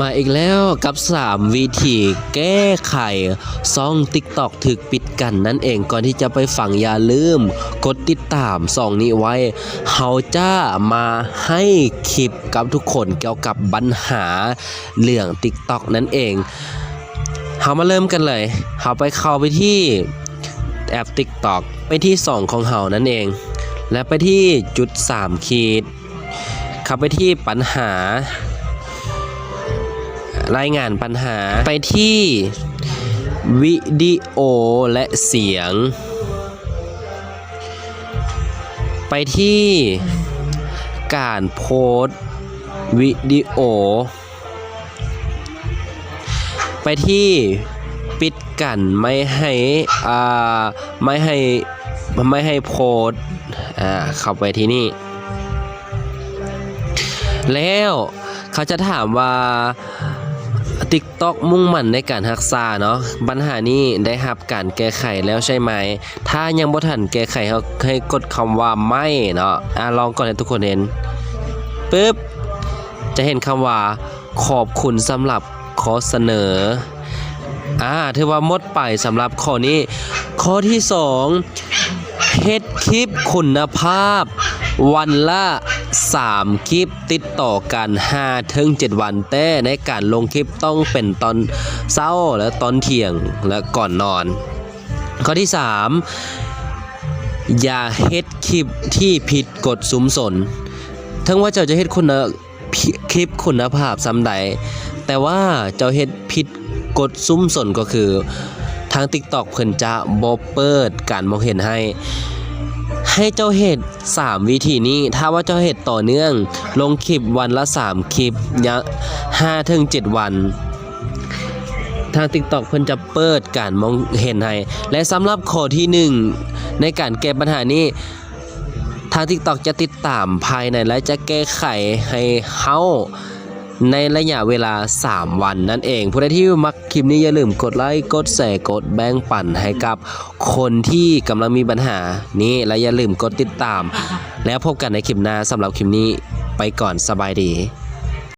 มาอีกแล้วกับ 3 วิธีแก้ไขซ่อง TikTok ถึกปิดกันนั่นเองก่อนที่จะไปฟังอย่าลืม กดติดตามซ่องนี้ไว้เฮาจะมาให้คลิปกับทุกคนเกี่ยวกับปัญหาเรื่อง TikTok นั่นเองเฮามาเริ่มกันเลยเฮาไปเข้าไปที่แอป TikTok ไปที่ 2 ของเฮานั่นเอง และไปที่จุด 3 ขีดเข้าไปที่ปัญหา รายงานปัญหาไปที่วิดีโอและเสียง ไปที่การโพสวิดีโอ ไปที่ปิดกันไม่ให้อ่าไม่ให้ไม่ให้โพสอ่าเข้าไปที่นี่ แล้วเขาจะถามว่า TikTok มุ่งมั่นในการรักษาเนาะปัญหานี้ได้รับการแก้ไขแล้วใช่ไหม ถ้ายังบ่ทันแก้ไขเขาให้กดคำว่าไม่เนาะอะลองก่อนให้ทุกคนเห็นปึ๊บจะเห็นคำว่า ขอบคุณสำหรับขอเสนออ่าถือว่าหมดไปสำหรับข้อนี้ ข้อที่สองเฮ็ดคลิปคุณภาพ วันละ 3 คลิปติดต่อกัน5ถึง7วัน แต่ในการลงคลิปต้องเป็นตอนเช้าและตอนเที่ยงและก่อนนอน ข้อที่ 3 อย่าเฮ็ดคลิปที่ผิดกฎสุมสนทั้งว่าเจ้าจะเฮ็ดคุณคลิปคุณภาพซ้ำใด แต่ว่าเจ้าเฮ็ดผิดกฎซุ้มสนก็คือ ทาง TikTok เพิ่นจะบ่เปิดการมองเห็นให้ ให้เจ้าเฮ็ด 3 วิธีนี้ถ้าว่าเจ้าเฮ็ดต่อเนื่อง ลงคลิปวันละ 3 คลิปยะ5ถึง7วัน ทาง TikTok เพิ่นจะเปิดการมองเห็นให้ และสำหรับข้อที่ 1 ในการแก้ปัญหานี้ ทาง TikTok จะติดตามภายในและจะแก้ไขให้เฮา ในระยะเวลา 3 วันนั่นเอง ผู้ใดที่มักคลิปนี้อย่าลืมกดไลค์ กดแชร์ กดแบ่งปันให้กับคนที่กำลังมีปัญหา นี้และอย่าลืมกดติดตาม แล้วพบกันในคลิปหน้าสำหรับคลิปนี้ไปก่อนสบายดี